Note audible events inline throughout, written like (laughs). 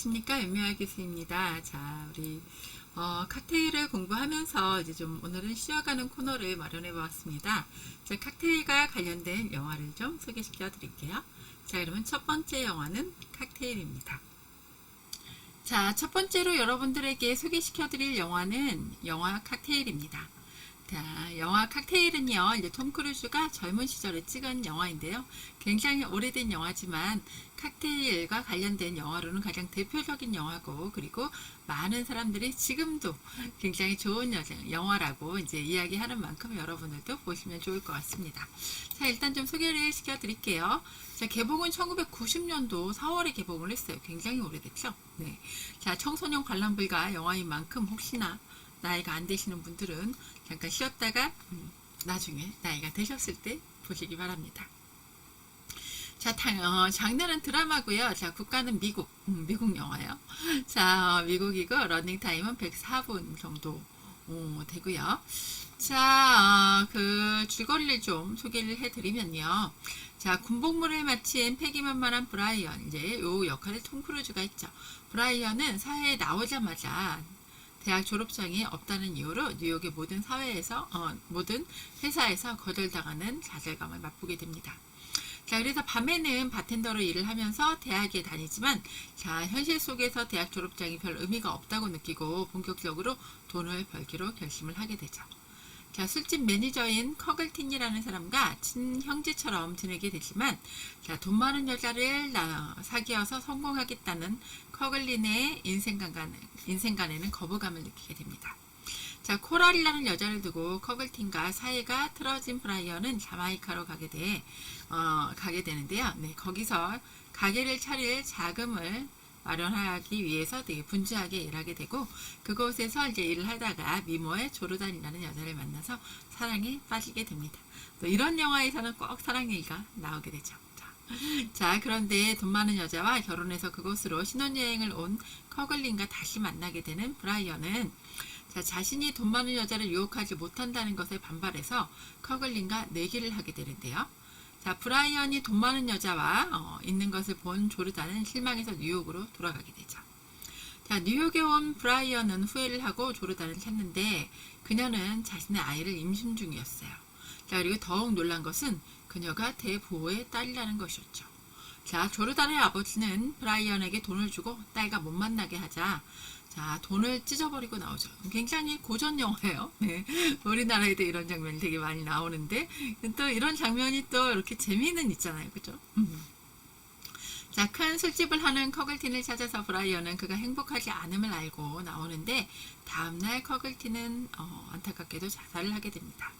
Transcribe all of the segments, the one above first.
안녕하십니까 윤미아 교수입니다. 자 우리 어, 칵테일을 공부하면서 이제 좀 오늘은 쉬어가는 코너를 마련해 보았습니다. 자 칵테일과 관련된 영화를 좀 소개시켜 드릴게요. 자 그러면 첫 번째 영화는 칵테일입니다. 자 첫 번째로 여러분들에게 소개시켜 드릴 영화는 영화 칵테일입니다. 자, 영화 칵테일은요, 이제 톰 크루즈가 젊은 시절에 찍은 영화인데요. 굉장히 오래된 영화지만 칵테일과 관련된 영화로는 가장 대표적인 영화고, 그리고 많은 사람들이 지금도 굉장히 좋은 여- 영화라고 이제 이야기하는 만큼 여러분들도 보시면 좋을 것 같습니다. 자, 일단 좀 소개를 시켜 드릴게요. 자, 개봉은 1990년도 4월에 개봉을 했어요. 굉장히 오래됐죠? 네. 자, 청소년 관람 불가 영화인 만큼 혹시나 나이가 안 되시는 분들은 잠깐 쉬었다가 음, 나중에 나이가 되셨을 때 보시기 바랍니다. 자, 당- 어, 장르는 드라마고요. 자, 국가는 미국, 음, 미국 영화요. 자, 어, 미국이고 러닝 타임은 104분 정도 어, 되고요. 자, 어, 그 줄거리를 좀 소개를 해드리면요. 자, 군복무를 마친 패기만만한 브라이언 이제 요 역할을 톰 크루즈가 했죠. 브라이언은 사회에 나오자마자 대학 졸업장이 없다는 이유로 뉴욕의 모든 사회에서 어, 모든 회사에서 거절당하는 좌절감을 맛보게 됩니다. 자, 그래서 밤에는 바텐더로 일을 하면서 대학에 다니지만 자, 현실 속에서 대학 졸업장이 별 의미가 없다고 느끼고 본격적으로 돈을 벌기로 결심을 하게 되죠. 자, 술집 매니저인 커글틴이라는 사람과 친형제처럼 지내게 되지만, 자, 돈 많은 여자를 나- 사귀어서 성공하겠다는 커글린의 인생관에, 인생관에는 거부감을 느끼게 됩니다. 자, 코랄이라는 여자를 두고 커글틴과 사이가 틀어진 브라이언은 자마이카로 가게 돼, 어, 가게 되는데요. 네, 거기서 가게를 차릴 자금을 마련하기 위해서 되게 분주하게 일하게 되고 그곳에서 이제 일을 하다가 미모의 조르단이라는 여자를 만나서 사랑에 빠지게 됩니다. 또 이런 영화에서는 꼭 사랑 얘기가 나오게 되죠. 자, 자, 그런데 돈 많은 여자와 결혼해서 그곳으로 신혼여행을 온 커글린과 다시 만나게 되는 브라이언은 자, 자신이 돈 많은 여자를 유혹하지 못한다는 것에 반발해서 커글린과 내기를 하게 되는데요. 자, 브라이언이 돈 많은 여자와 어, 있는 것을 본 조르단은 실망해서 뉴욕으로 돌아가게 되죠. 자, 뉴욕에 온 브라이언은 후회를 하고 조르단을 찾는데 그녀는 자신의 아이를 임신 중이었어요. 자, 그리고 더욱 놀란 것은 그녀가 대보호의 딸이라는 것이었죠. 자, 조르단의 아버지는 브라이언에게 돈을 주고 딸과 못 만나게 하자 자, 돈을 찢어버리고 나오죠. 굉장히 고전 영화예요. (laughs) 네. 우리나라에도 이런 장면이 되게 많이 나오는데, 또 이런 장면이 또 이렇게 재미는 있잖아요. 그죠? 음. 자, 큰 술집을 하는 커글틴을 찾아서 브라이언은 그가 행복하지 않음을 알고 나오는데, 다음날 커글틴은 어, 안타깝게도 자살을 하게 됩니다.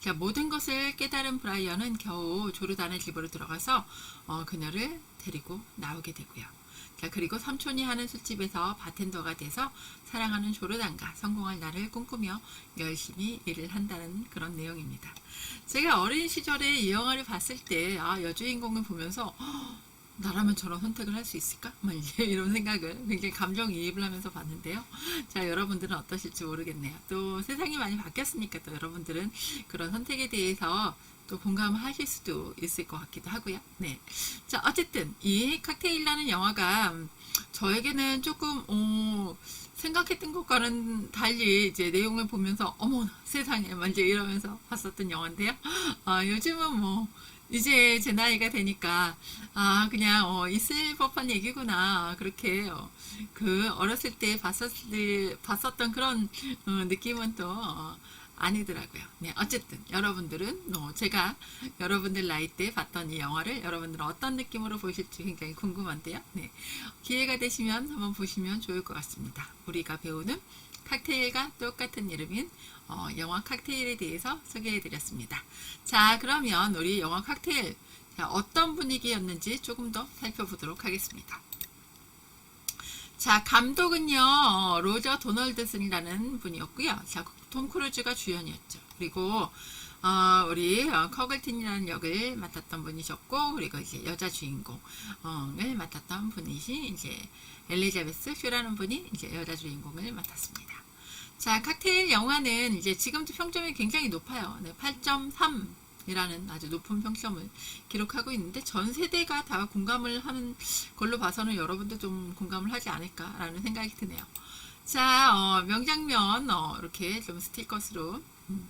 자, 모든 것을 깨달은 브라이언은 겨우 조르단의 집으로 들어가서 어, 그녀를 데리고 나오게 되고요. 자, 그리고 삼촌이 하는 술집에서 바텐더가 돼서 사랑하는 조르단과 성공할 날을 꿈꾸며 열심히 일을 한다는 그런 내용입니다. 제가 어린 시절에 이 영화를 봤을 때, 아, 여주인공을 보면서, "헉, 나라면 저런 선택을 할 수 있을까? 막 (laughs) 이런 생각을 굉장히 감정이입을 하면서 봤는데요. 자, 여러분들은 어떠실지 모르겠네요. 또 세상이 많이 바뀌었으니까 또 여러분들은 그런 선택에 대해서 또 공감하실 수도 있을 것 같기도 하고요. 네. 자, 어쨌든 이 칵테일이라는 영화가 음, 저에게는 조금 어, 생각했던 것과는 달리 이제 내용을 보면서 어머 세상에 막 이제 이러면서 봤었던 영화인데요. 아, 요즘은 뭐 이제 제 나이가 되니까 아 그냥 어, 있을 법한 얘기구나 그렇게 어, 그 어렸을 때 봤었을 봤었던 그런 어, 느낌은 또 어, 아니더라고요. 네, 어쨌든 여러분들은 어, 제가 여러분들 나이 때 봤던 이 영화를 여러분들은 어떤 느낌으로 보실지 굉장히 궁금한데요. 네, 기회가 되시면 한번 보시면 좋을 것 같습니다. 우리가 배우는 칵테일과 똑같은 이름인 어, 영화 칵테일에 대해서 소개해드렸습니다. 자, 그러면 우리 영화 칵테일 자, 어떤 분위기였는지 조금 더 살펴보도록 하겠습니다. 자, 감독은요, 어, 로저 도널드슨이라는 분이었고요. 자, 톰 크루즈가 주연이었죠. 그리고, 어, 우리, 어, 커글틴이라는 역을 맡았던 분이셨고, 그리고 이제 여자 주인공을 맡았던 분이신, 이제, 엘리자베스 슈라는 분이 이제 여자 주인공을 맡았습니다. 자, 칵테일 영화는 이제 지금도 평점이 굉장히 높아요. 네, 8.3 이라는 아주 높은 평점을 기록하고 있는데 전 세대가 다 공감을 하는 걸로 봐서는 여러분도 좀 공감을 하지 않을까라는 생각이 드네요. 자, 어, 명장면 어, 이렇게 좀 음,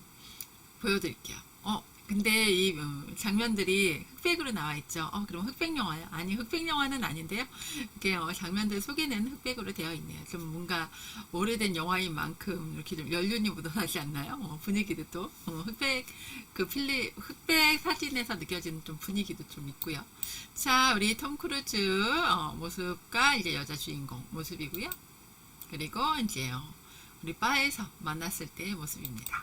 보여드릴게요. 어, 근데 이 음, 장면들이 흑백으로 나와 있죠. 어, 그럼 흑백 영화요? 아니, 흑백 영화는 아닌데요. 이렇게 어, 장면들 소개는 흑백으로 되어 있네요. 좀 뭔가 오래된 영화인 만큼 이렇게 좀 연륜이 묻어나지 않나요? 어, 분위기도 또 어, 흑백 그 필리 흑백 사진에서 느껴지는 좀 분위기도 좀 있고요. 자, 우리 톰 크루즈 어, 모습과 이제 여자 주인공 모습이고요. 그리고 이제 어, 우리 바에서 만났을 때의 모습입니다.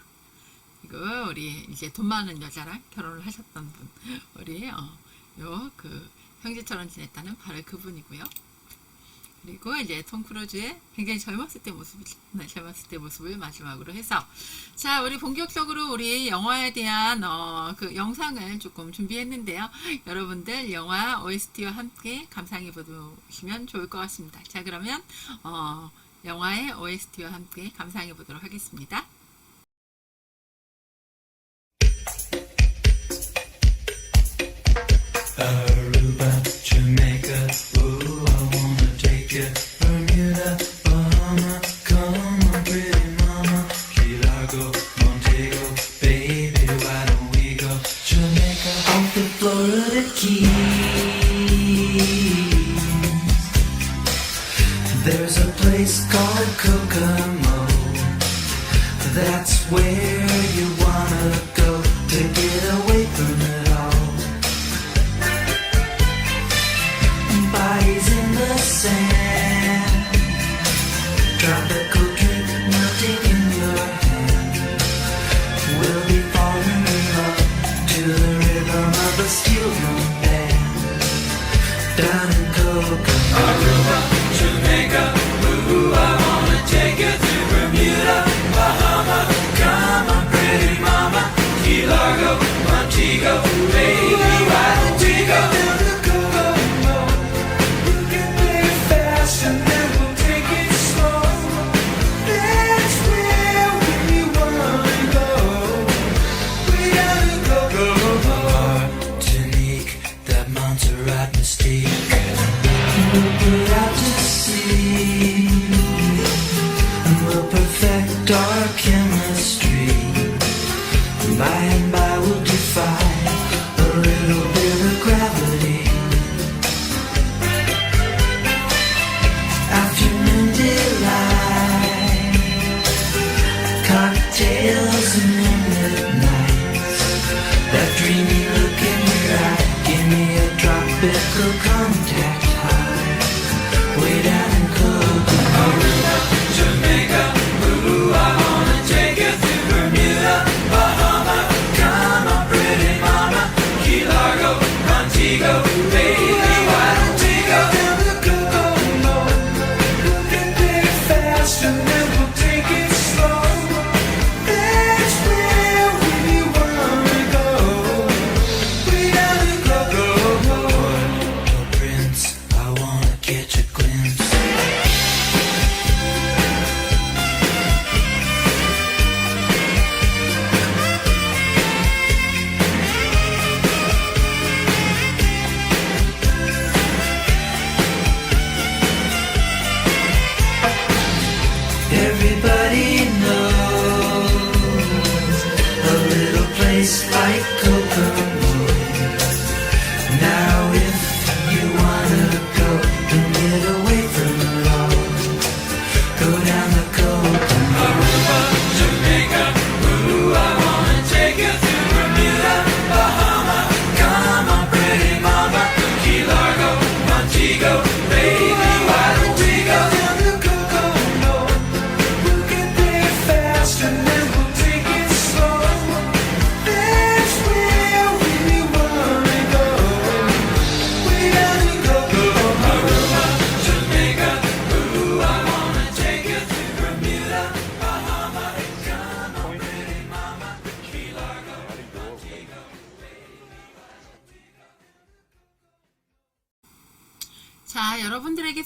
이거 우리 이제 돈 많은 여자랑 결혼을 하셨던 분, 우리 어, 요그 형제처럼 지냈다는 바로 그분이고요. 그리고 이제 톰 크루즈의 굉장히 젊었을 때 모습, 네, 젊었을 때 모습을 마지막으로 해서 자 우리 본격적으로 우리 영화에 대한 어, 그 영상을 조금 준비했는데요. 여러분들 영화 OST와 함께 감상해 보시면 좋을 것 같습니다. 자 그러면 어, 영화의 OST와 함께 감상해 보도록 하겠습니다.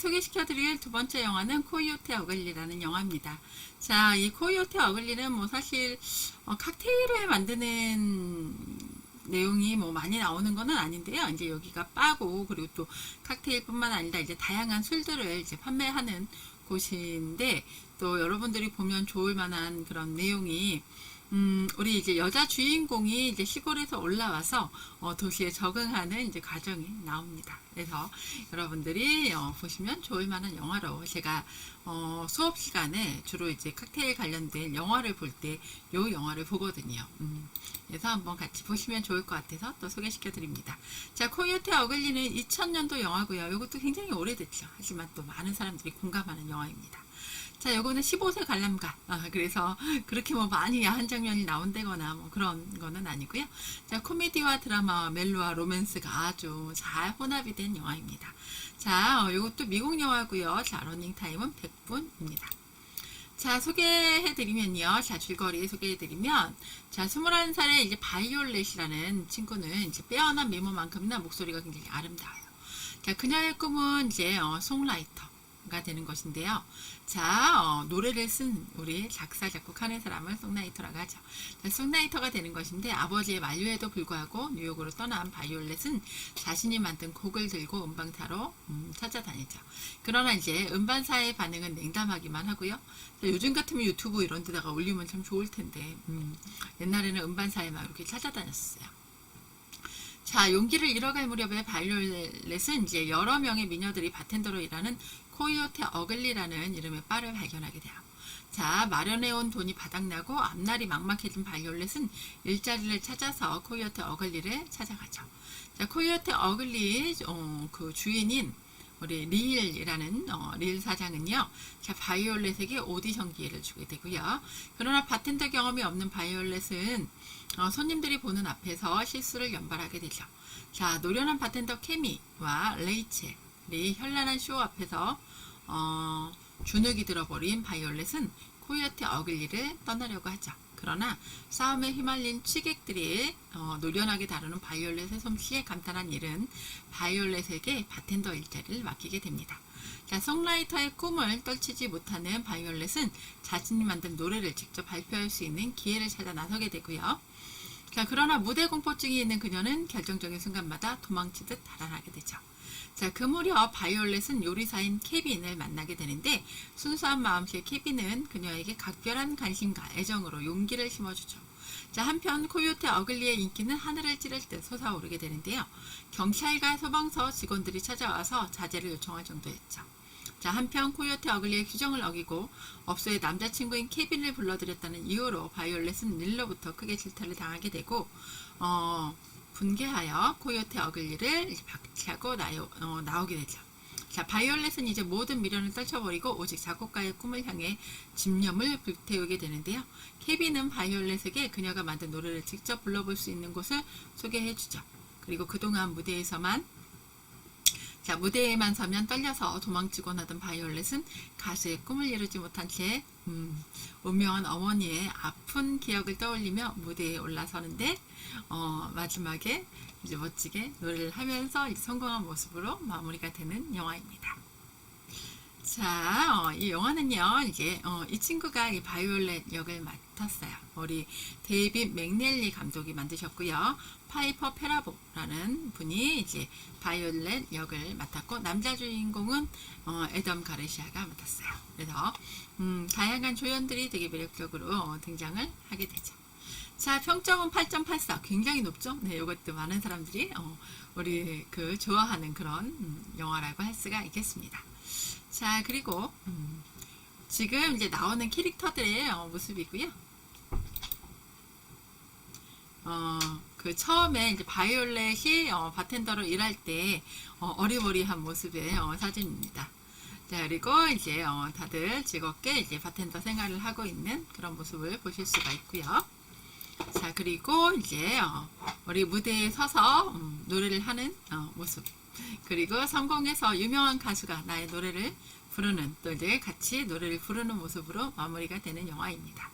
소개시켜드릴 두 번째 영화는 코이오테 어글리라는 영화입니다. 자, 이 코이오테 어글리는 뭐 사실 어, 칵테일을 만드는 내용이 뭐 많이 나오는 거는 아닌데요. 이제 여기가 바고 그리고 또 칵테일뿐만 아니라 이제 다양한 술들을 이제 판매하는 곳인데 또 여러분들이 보면 좋을 만한 그런 내용이 음, 우리 이제 여자 주인공이 이제 시골에서 올라와서 어, 도시에 적응하는 이제 과정이 나옵니다. 그래서 여러분들이 어, 보시면 좋을 만한 영화로 제가 어, 수업 시간에 주로 이제 칵테일 관련된 영화를 볼 때 요 영화를 보거든요. 음, 그래서 한번 같이 보시면 좋을 것 같아서 또 소개시켜 드립니다. 자, 코요테 어글리는 2000년도 영화고요. 이것도 굉장히 오래됐죠. 하지만 또 많은 사람들이 공감하는 영화입니다. 자, 요거는 15세 관람가. 아, 그래서 그렇게 뭐 많이 야한 장면이 나온다거나 뭐 그런 거는 아니고요. 자, 코미디와 드라마와 멜로와 로맨스가 아주 잘 혼합이 된 영화입니다. 자, 어, 요것도 미국 영화고요. 자, 러닝 타임은 100분입니다. 자, 소개해드리면요. 자, 줄거리 소개해드리면, 자, 21살의 이제 바이올렛이라는 친구는 이제 빼어난 미모만큼이나 목소리가 굉장히 아름다워요. 자, 그녀의 꿈은 이제, 어, 송라이터 가 되는 것인데요. 자, 어, 노래를 쓴 우리 작사, 작곡하는 사람을 송라이터라고 하죠. 자, 송라이터가 되는 것인데, 아버지의 만류에도 불구하고 뉴욕으로 떠난 바이올렛은 자신이 만든 곡을 들고 음반사로 음, 찾아다니죠. 그러나 이제 음반사의 반응은 냉담하기만 하고요. 자, 요즘 같으면 유튜브 이런 데다가 올리면 참 좋을 텐데, 음, 옛날에는 음반사에 막 이렇게 찾아다녔어요. 자, 용기를 잃어갈 무렵에 바이올렛은 이제 여러 명의 미녀들이 바텐더로 일하는 코이오테 어글리라는 이름의 바를 발견하게 돼요. 자, 마련해온 돈이 바닥나고 앞날이 막막해진 바이올렛은 일자리를 찾아서 코이오테 어글리를 찾아가죠. 자, 코이오테 어글리 어, 그 주인인 우리 릴이라는 어, 릴 사장은요, 자 바이올렛에게 오디션 기회를 주게 되고요. 그러나 바텐더 경험이 없는 바이올렛은 어, 손님들이 보는 앞에서 실수를 연발하게 되죠. 자 노련한 바텐더 케미와 레이첼 이 현란한 쇼 앞에서 어, 주눅이 들어버린 바이올렛은 코요테 어글리를 떠나려고 하죠. 그러나 싸움에 휘말린 취객들이 어, 노련하게 다루는 바이올렛의 솜씨에 감탄한 일은 바이올렛에게 바텐더 일자리를 맡기게 됩니다. 자, 송라이터의 꿈을 떨치지 못하는 바이올렛은 자신이 만든 노래를 직접 발표할 수 있는 기회를 찾아 나서게 되고요. 자, 그러나 무대 공포증이 있는 그녀는 결정적인 순간마다 도망치듯 달아나게 되죠. 자, 그 무렵 바이올렛은 요리사인 케빈을 만나게 되는데 순수한 마음씨의 케빈은 그녀에게 각별한 관심과 애정으로 용기를 심어주죠. 자, 한편 코요테 어글리의 인기는 하늘을 찌를 듯 솟아오르게 되는데요. 경찰과 소방서 직원들이 찾아와서 자제를 요청할 정도였죠. 자, 한편 코요테 어글리의 규정을 어기고 업소의 남자친구인 케빈을 불러들였다는 이유로 바이올렛은 릴로부터 크게 질타를 당하게 되고 어, 분개하여 코요테 어글리를 박치하고 나요, 어, 나오게 되죠. 자, 바이올렛은 이제 모든 미련을 떨쳐버리고 오직 작곡가의 꿈을 향해 집념을 불태우게 되는데요. 케빈은 바이올렛에게 그녀가 만든 노래를 직접 불러볼 수 있는 곳을 소개해 주죠. 그리고 그동안 무대에서만 자, 무대에만 서면 떨려서 도망치곤 하던 바이올렛은 가수의 꿈을 이루지 못한 채 음, 운명한 어머니의 아픈 기억을 떠올리며 무대에 올라서는데 어, 마지막에 이제 멋지게 노래를 하면서 이제 성공한 모습으로 마무리가 되는 영화입니다. 자, 어, 이 영화는요, 이제, 어, 이 친구가 이 바이올렛 역을 맡았어요. 우리 데이빗 맥넬리 감독이 만드셨고요. 파이퍼 페라보라는 분이 이제 바이올렛 역을 맡았고, 남자 주인공은, 어, 에덤 가르시아가 맡았어요. 그래서, 음, 다양한 조연들이 되게 매력적으로 어, 등장을 하게 되죠. 자, 평점은 8.84. 굉장히 높죠? 네, 이것도 많은 사람들이, 어, 우리 그 좋아하는 그런 음, 영화라고 할 수가 있겠습니다. 자, 그리고 음, 지금 이제 나오는 캐릭터들의 어, 모습이고요. 어, 그 처음에 이제 바이올렛이 어, 바텐더로 일할 때 어, 어리버리한 모습의 어, 사진입니다. 자, 그리고 이제 어, 다들 즐겁게 이제 바텐더 생활을 하고 있는 그런 모습을 보실 수가 있고요. 자, 그리고 이제 어, 우리 무대에 서서 음, 노래를 하는 어, 모습. 그리고 성공해서 유명한 가수가 나의 노래를 부르는 또 이제 같이 노래를 부르는 모습으로 마무리가 되는 영화입니다.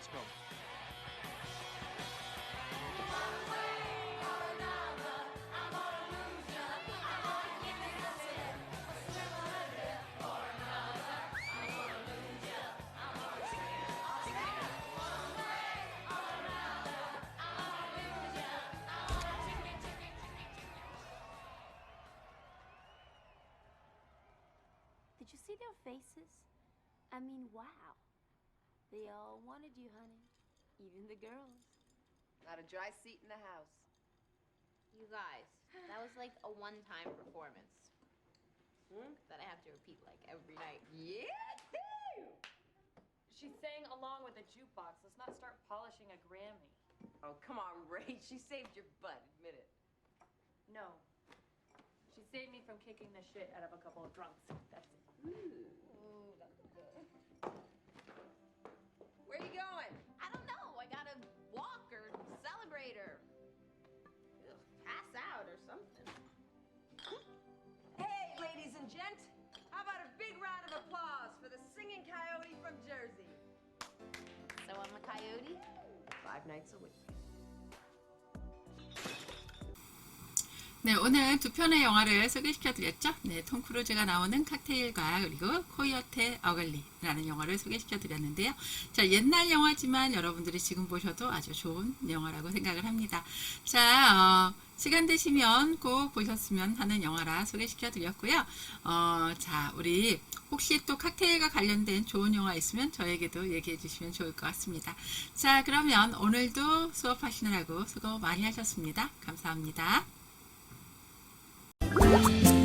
Chicken, chicken. Did you see their faces? I mean, wow. They all. Even the girls. Not a dry seat in the house. You guys, that was like a one-time performance Hmm? that I have to repeat like every night. Yeah, too! She sang along with a jukebox. Let's not start polishing a Grammy. Oh, come on, Ray. (laughs) She saved your butt. Admit it. No. She saved me from kicking the shit out of a couple of drunks. That's it. Ooh, coyote from Jersey? So I'm a coyote. Five nights a week. 네, 오늘 두 편의 영화를 소개시켜 드렸죠. 네, 톰 크루즈가 나오는 칵테일과 그리고 코요테 어글리라는 영화를 소개시켜 드렸는데요. 자, 옛날 영화지만 여러분들이 지금 보셔도 아주 좋은 영화라고 생각을 합니다. 자, 어, 시간 되시면 꼭 보셨으면 하는 영화라 소개시켜 드렸고요. 어, 자, 우리 혹시 또 칵테일과 관련된 좋은 영화 있으면 저에게도 얘기해 주시면 좋을 것 같습니다. 자, 그러면 오늘도 수업하시느라고 수고 많이 하셨습니다. 감사합니다. Yeah.